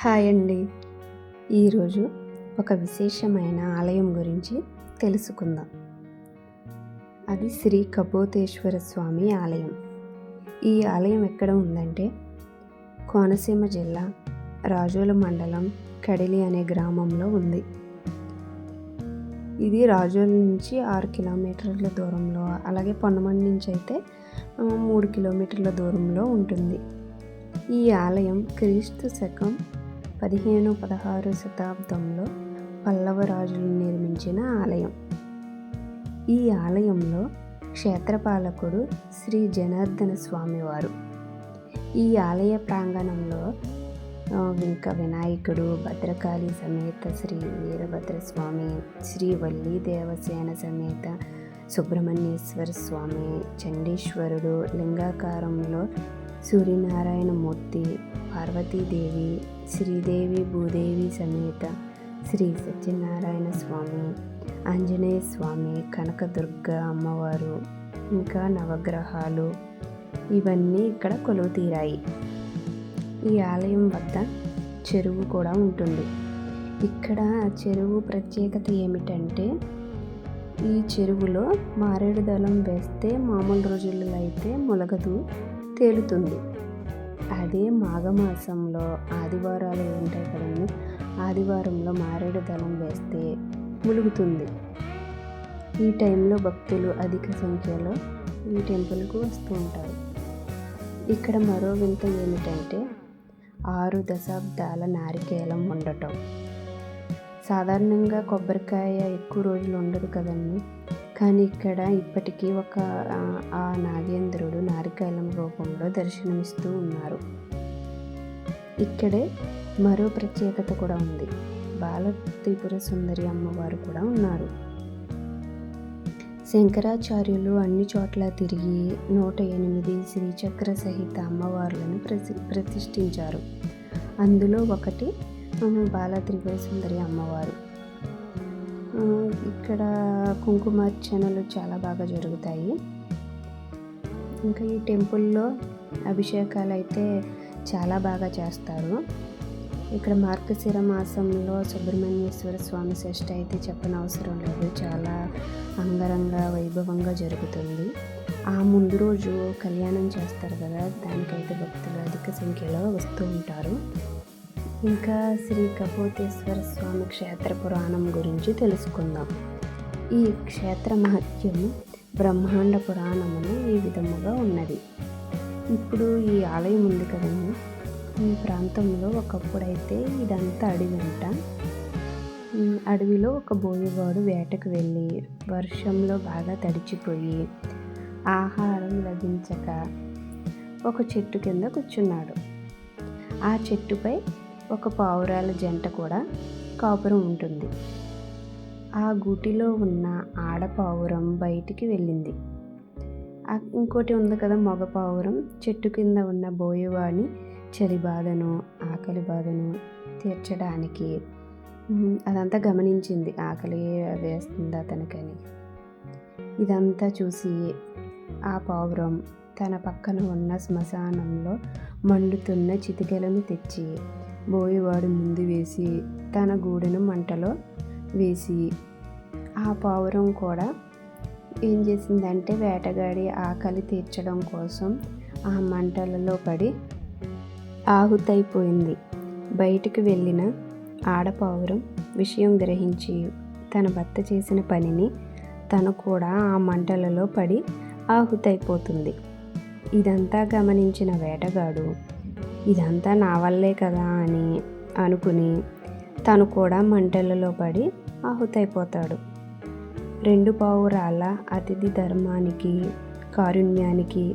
Hi అండి. ఈరోజు ఒక విశేషమైన ఆలయం గురించి తెలుసుకుందాం. అది శ్రీ కపోతేశ్వర స్వామి ఆలయం. ఈ ఆలయం ఎక్కడ ఉందంటే కోనసీమ జిల్లా రాజోల మండలం కడిలి అనే గ్రామంలో ఉంది. ఇది రాజోల నుంచి ఆరు కిలోమీటర్ల దూరంలో అలాగే పొన్నమండి నుంచి అయితే మూడు కిలోమీటర్ల దూరంలో ఉంటుంది. ఈ ఆలయం క్రీస్తు శకం పదిహేను పదహారు శతాబ్దంలో పల్లవ రాజులు నిర్మించిన ఆలయం. ఈ ఆలయంలో క్షేత్రపాలకుడు శ్రీ జనార్దన స్వామివారు. ఈ ఆలయ ప్రాంగణంలో ఇంకా వినాయకుడు భద్రకాళి సమేత శ్రీ వీరభద్రస్వామి శ్రీ వల్లి దేవసేన సమేత సుబ్రహ్మణ్యేశ్వర స్వామి చండీశ్వరుడు లింగాకారంలో సూర్యనారాయణ మూర్తి పార్వతీదేవి శ్రీదేవి భూదేవి సమేత శ్రీ సత్యనారాయణ స్వామి ఆంజనేయ స్వామి కనకదుర్గ అమ్మవారు ఇంకా నవగ్రహాలు ఇవన్నీ ఇక్కడ కొలువు తీరాయి. ఈ ఆలయం వద్ద చెరువు కూడా ఉంటుంది. ఇక్కడ చెరువు ప్రత్యేకత ఏమిటంటే ఈ చెరువులో మారేడు దళం వేస్తే మామూలు రోజుల్లో అయితే మొలగదు తేలుతుంది. అదే మాఘమాసంలో ఆదివారాలు ఉంటాయి కదండి. ఆదివారంలో మారేడు దళం వేస్తే ములుగుతుంది. ఈ టైంలో భక్తులు అధిక సంఖ్యలో ఈ టెంపుల్కు వస్తూ ఉంటారు. ఇక్కడ మరో వింత ఏమిటంటే ఆరు దశాబ్దాల నారికేలం ఉండటం. సాధారణంగా కొబ్బరికాయ ఎక్కువ రోజులు ఉండదు కదండి. కానీ ఇక్కడ ఇప్పటికీ ఒక ఆ, నాగేంద్రుడు నారికేలం రూపంలో దర్శనమిస్తూ ఉన్నారు. ఇక్కడే మరో ప్రత్యేకత కూడా ఉంది. బాల త్రిపుర సుందరి అమ్మవారు కూడా ఉన్నారు. శంకరాచార్యులు అన్ని చోట్ల తిరిగి నూట ఎనిమిది శ్రీచక్ర సహిత అమ్మవార్లను ప్రతి ప్రతిష్ఠించారు. అందులో ఒకటి బాల త్రిపుర సుందరి అమ్మవారు. ఇక్కడ కుంకుమార్చనలు చాలా బాగా జరుగుతాయి. ఇంకా ఈ టెంపుల్లో అభిషేకాలు అయితే చాలా బాగా చేస్తారు. ఇక్కడ మార్గశిర మాసంలో సుబ్రహ్మణ్యేశ్వర స్వామి షష్ఠి అయితే చెప్పనవసరం లేదు. చాలా అంగరంగ వైభవంగా జరుగుతుంది. ఆ ముందు రోజు కళ్యాణం చేస్తారు కదా దానికైతే భక్తులు అధిక సంఖ్యలో వస్తూ ఉంటారు. ఇంకా శ్రీ కపోతేశ్వర స్వామి క్షేత్ర పురాణం గురించి తెలుసుకుందాం. ఈ క్షేత్ర మహత్యం బ్రహ్మాండ పురాణమును ఈ విధముగా ఉన్నది. ఇప్పుడు ఈ ఆలయం ఉంది కదండి. ఈ ప్రాంతంలో ఒకప్పుడైతే ఇదంతా అడవి అంట అడవిలో ఒక బోయవాడు వేటకు వెళ్ళి వర్షంలో బాగా తడిచిపోయి ఆహారం లభించక ఒక చెట్టు కింద కూర్చున్నాడు. ఆ చెట్టుపై ఒక పావురాల జంట కూడా కాపురం ఉంటుంది. ఆ గూటిలో ఉన్న ఆడపావురం బయటికి వెళ్ళింది. ఆ- ఇంకోటి ఉంది కదా మగ పావురం. చెట్టు కింద ఉన్న బోయవాణి చలి బాధను ఆకలి బాధను తీర్చడానికి అదంతా గమనించింది. ఆకలి వేస్తుంది అతనికని ఇదంతా చూసి ఆ పావురం తన పక్కన ఉన్న శ్మశానంలో మండుతున్న చితికెలను తెచ్చి బోయవాడు ముందు వేసి తన గూడెను మంటలో వేసి ఆ పావురం కూడా ఏం చేసిందంటే వేటగాడి ఆకలి తీర్చడం కోసం ఆ మంటలలో పడి ఆహుతైపోయింది. బయటికి వెళ్ళిన ఆడపావురం విషయం గ్రహించి తన భర్త చేసిన పనిని తను కూడా ఆ మంటలలో పడి ఆహుతైపోతుంది. ఇదంతా గమనించిన వేటగాడు ఇదంతా నా వల్లే కదా అని అనుకుని తను కూడా మంటలలో పడి ఆహుతైపోతాడు. రెండు పావురాల అతిథి ధర్మానికి కారుణ్యానికి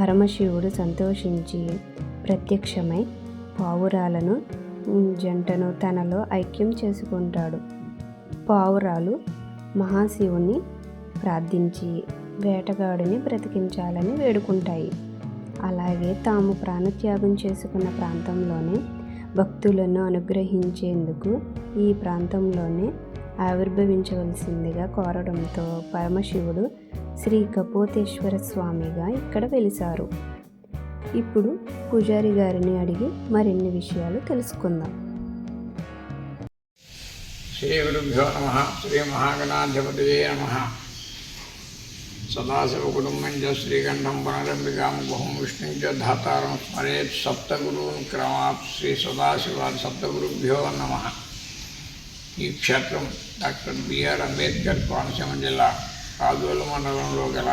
పరమశివుడు సంతోషించి ప్రత్యక్షమై పావురాలను జంటను తనలో ఐక్యం చేసుకుంటాడు. పావురాలు మహాశివుని ప్రార్థించి వేటగాడిని బ్రతికించాలని వేడుకుంటాయి. అలాగే తాము ప్రాణత్యాగం చేసుకున్న ప్రాంతంలోనే భక్తులను అనుగ్రహించేందుకు ఈ ప్రాంతంలోనే ఆవిర్భవించవలసిందిగా కోరడంతో పరమశివుడు శ్రీ కపోతేశ్వర స్వామిగా ఇక్కడ వెలిశారు ఇప్పుడు పూజారి గారిని అడిగి మరిన్ని విషయాలు తెలుసుకుందాం. శ్రీ గురుభ్యో నమ. శ్రీ మహాగణాధిపతయే నమ. సదాశివకుటుంబం చ శ్రీకంఠం పునరంబికాం గుహం విష్ణుం చ ధాతారం స్మరేత్ సప్తగురూన్ క్రమాత్ శ్రీ సదాశివాది సప్తగురుభ్యో నమ ఈ క్షేత్రం డాక్టర్ బిఆర్ అంబేద్కర్ కోనసీమ జిల్లా కాదోలు మండలంలో గల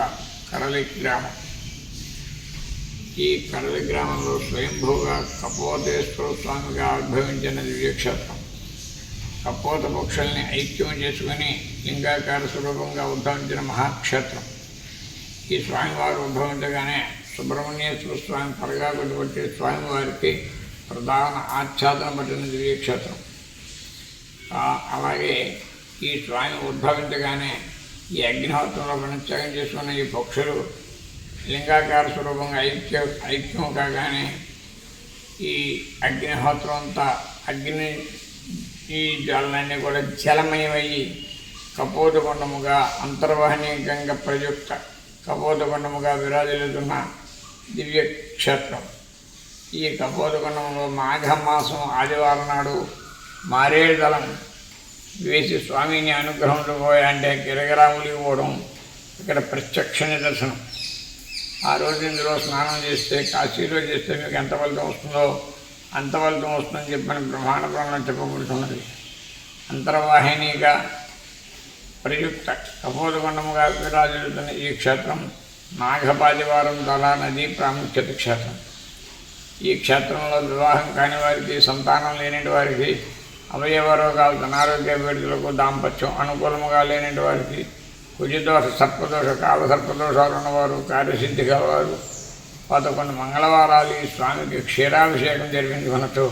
కడలి గ్రామం ఈ కడలి గ్రామంలో స్వయంభూగా కపోతేశ్వర స్వామిగా ఆవిర్భవించిన దివ్యక్షేత్రం కపోత పక్షుల్ని ఐక్యం చేసుకుని లింగాకార స్వరూపంగా ఉద్భవించిన మహాక్షేత్రం ఈ స్వామివారు ఉద్భవించగానే సుబ్రహ్మణ్యేశ్వర స్వామి పరగా కొట్టుబట్టి స్వామివారికి ప్రధాన ఆచ్ఛాదన పట్టిన దివ్యక్షేత్రం. అలాగే ఈ స్వామి ఉద్భవించగానే ఈ అగ్నిహోత్రంలో పరిత్యాగం చేసుకున్న ఈ పక్షులు లింగాకార స్వరూపంగా ఐక్య ఐక్యం కాగానే ఈ అగ్నిహోత్రం అంతా అగ్ని ఈ జలన్నీ కూడా జలమయమయ్యి కపోతకొండముగా అంతర్వాహినీకంగా ప్రయుక్త కపోతగుండముగా విరాజిల్లుతున్న దివ్య క్షేత్రం ఈ కపోతగుండంలో మాఘమాసం ఆదివారం నాడు మారేడు దళం వేసి స్వామిని అనుగ్రహంతో పోయాంటే గిరగిరాములు పోవడం ఇక్కడ ప్రత్యక్ష నిదర్శనం ఆ రోజు ఇందులో స్నానం చేస్తే కాశీలో చేస్తే మీకు ఎంత ఫలితం వస్తుందో అంత ఫలితం వస్తుందని చెప్పని బ్రహ్మాండ ప్రాణం చెప్పబడుతున్నది. అంతర్వాహినిగా ప్రయుక్త కపోదగుండముగా విరాజిల్లుతున్న ఈ క్షేత్రం నాగపాదివారం దళా నది ప్రాముఖ్యత క్షేత్రం. ఈ క్షేత్రంలో వివాహం కాని వారికి సంతానం లేని వారికి అవయవ రోగాలు అనారోగ్య పీడితులకు దాంపత్యం అనుకూలముగా లేని వారికి కుజిదోష సర్పదోష కాల సర్పదోషాలు ఉన్నవారు కార్యసిద్ధి గలవారు పదకొండు మంగళవారాలు ఈ స్వామికి క్షీరాభిషేకం జరిపించుకున్నట్టు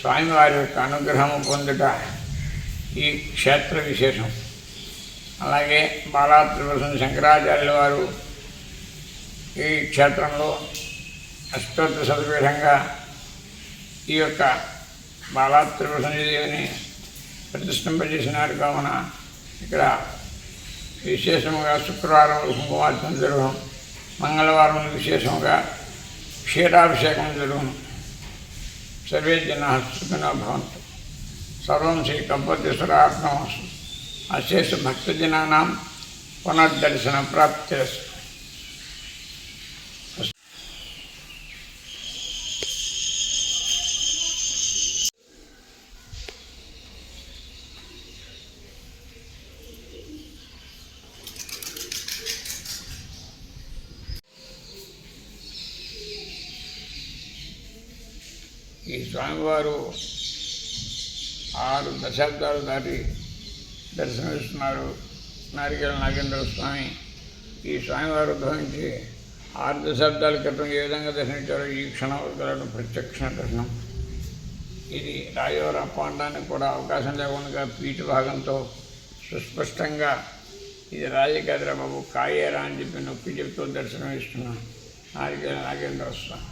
స్వామివారి యొక్క అనుగ్రహము పొందుట ఈ క్షేత్ర విశేషం. అలాగే బాలాత్రిపురం శంకరాచార్యుల వారు ఈ క్షేత్రంలో అష్టోత్తర సతపీఠంగా ఈ యొక్క బాలాత్రిపురం దేవిని ప్రతిష్ఠింపజేసినారు. కావున ఇక్కడ విశేషముగా శుక్రవారం కుంకుమార్చన జరగడం మంగళవారం విశేషముగా క్షీరాభిషేకం జరుగును. సర్వే జన సుఖినో భవంతు. సర్వం శ్రీ కంపతీశ్వరాత్మస్తు అశేష భక్తజనానాం పునర్దర్శన ప్రాప్తి ఈ స్వామివారు ఆరు దశాబ్దాలు దాటి దర్శనమిస్తున్నారు. నారికేళ నాగేంద్ర స్వామి. ఈ స్వామివారు ఉద్భవించి ఆరు దశాబ్దాల క్రితం ఏ విధంగా దర్శించారో ఈ క్షణం ప్రత్యక్ష దర్శనం. ఇది రాయవర పాండానికి కూడా అవకాశం లేకుండా పీఠ భాగంతో సుస్పష్టంగా ఇది రాజకద్ర బాబు కాయేరా అని చెప్పి నొక్కి చెప్తూ దర్శనం ఇస్తున్నాను నారికేళ నాగేంద్ర స్వామి.